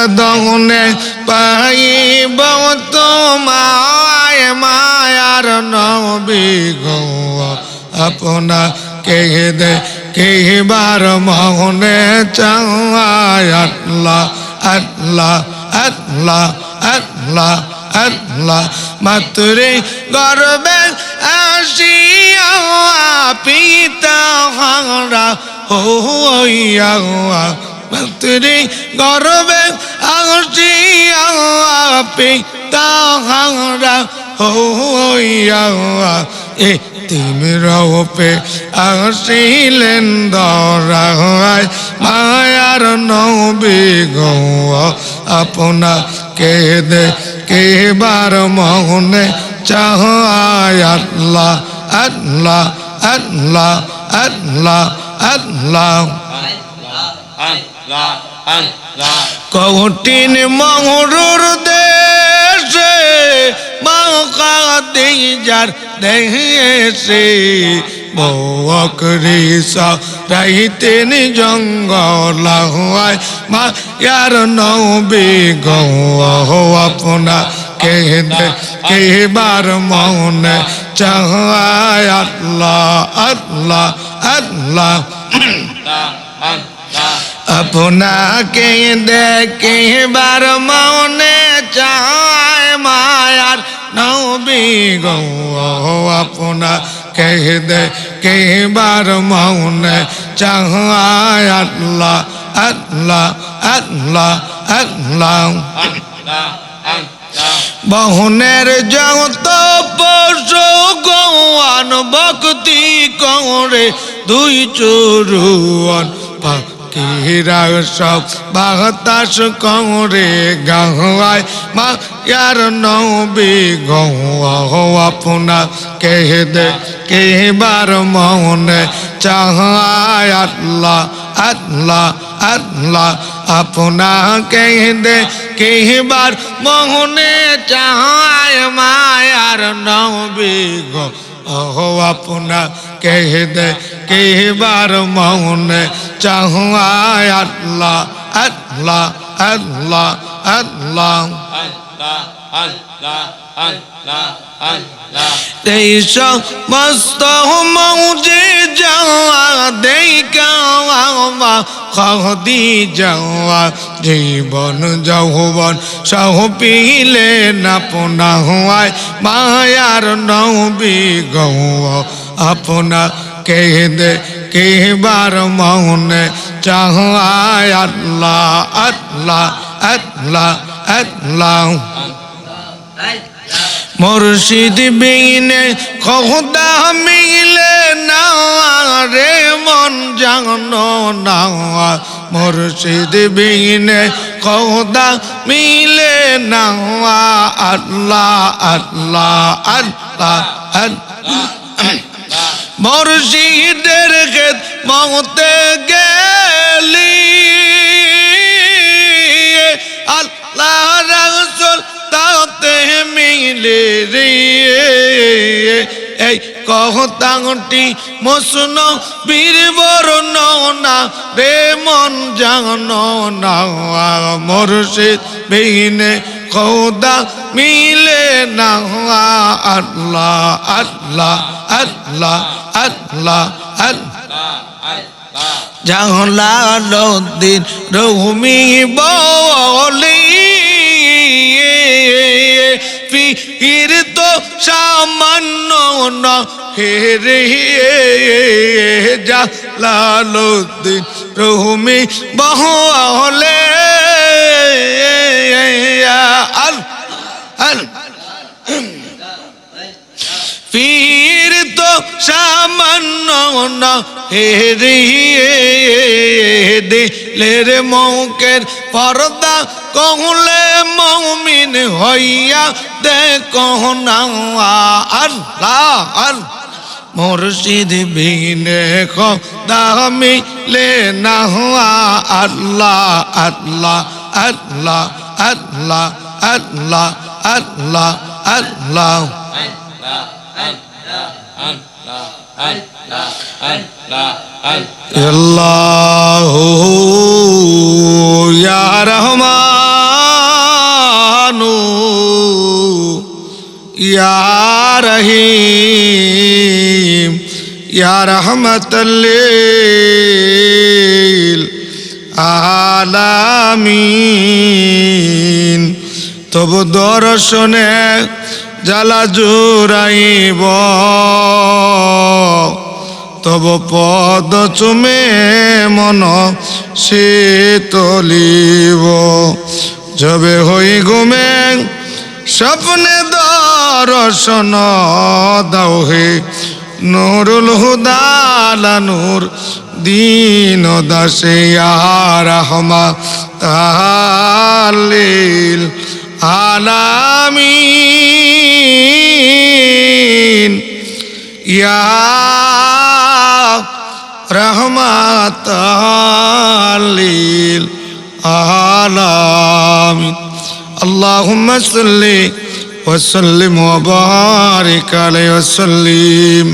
সাধনে পাইব তোমায় মায়ার নবী গো। আপনা কে দে কেবার মনে চায় আল্লাহ আল্লাহ আল্লাহ আল্লাহ আল্লাহ। মাতুরে গর্বে আসিয়া পিতা হারা হইয়া। মাতুরে গর্বে আসিলেন দরায় মায়ার নবী আপনা কে দে কেবার মহনে চাহায় আল্লাহ আল্লাহ আল্লাহ। আল্লাহ আল্লাহ। কঠিন মহরুর দেশে মাকা যার দেশে বকরি রাইতেন জঙ্গল হওয়ায় মা ইয়ার নবী গো আপনা কে কেবার মনে চাহায় আল্লাহ আল্লাহ আল্লাহ। আপনাকে দেখবার মনে চায় মায়ার নবী গো আপনা কে দেখবার মনে চায় আল্লাহ আল্লাহ আল্লাহ আল্লাহ। বহনের যত পশু গৌয়ান, ভক্তি করে দুই চোরুয়ান পাখিরা সব বাতাস করে গাওয়ায় মা ইয়ার নবী গৌয়া আপনা কে দে কেবার মনে চাহায় আল্লাহ আল্লাহ আল্লাহ আপনা কে দে কেবার মোহনে চাহায় মায়ার নবী গো ও আপনা কে দে কেবার মোহনে চাহায় আল্লাহ আল্লাহ আল্লাহ আল্লাহ। এই সমস্ত মৌজে যাওয়া দেখা খদি যাওয়া, জীবন যৌবন সহ পিলে না পোনা হওয়ায় মায়ার নবী গৌ আপনা কে দে কেবার মৌনে চাহায় আল্লাহ আল্লাহ আল্লাহ আল্লাহ মুর্শিদ বিনে খোদা মিলে না রে মন জানো না মুর্শিদ বিনে খোদা মিলে না আল্লাহ আল্লাহ আল্লাহ আল্লাহ মুর্শিদের খেত মতে গেলি। আল্লাহ রাসূল তাতে মিলে রে এই কহতাংটি মসন বীর বরণ না রে মন জানো না। মুর্শিদ বিনে খোদা মিলে না। আল্লাহ আল্লাহ আল্লাহ। আল্লাহ জাহলালুদ্দিন রুমি বলি পীর তো সামান্য না হে রে জালালুদ্দিন রুমি বহলে। না হেরিয়ে দিলের মৌকের পর্দা কহলে মৌমিন হইয়া দেখো না, আল্লাহ আল্লাহ। মুর্শিদ বিনে খোদা মিলে না হুয়া আল্লাহ আল্লাহ আল্লাহ আল্লাহ আল্লাহ। আল্লাহ আল্লাহ আল্লাহ। আল্লাহ ইয়া রহমানু ইয়া রহিম ইয়া রহমতলিল আলামিন। তব দর্শনে জ্বালা জুড়াইব। তব পদ চুমে মন শীতলিব। যবে হই ঘুমে, স্বপ্নে দর্শন দাও হে নুরুল হুদালা নূর দিন দাসে রহমা তালিল আলামিন। ইয়া রহমত আলিল আলামিন। আল্লাহুম্মা সাল্লি ওয়া সাল্লিম ওয়া বারিক আলাইহি ওয়া সাল্লিম।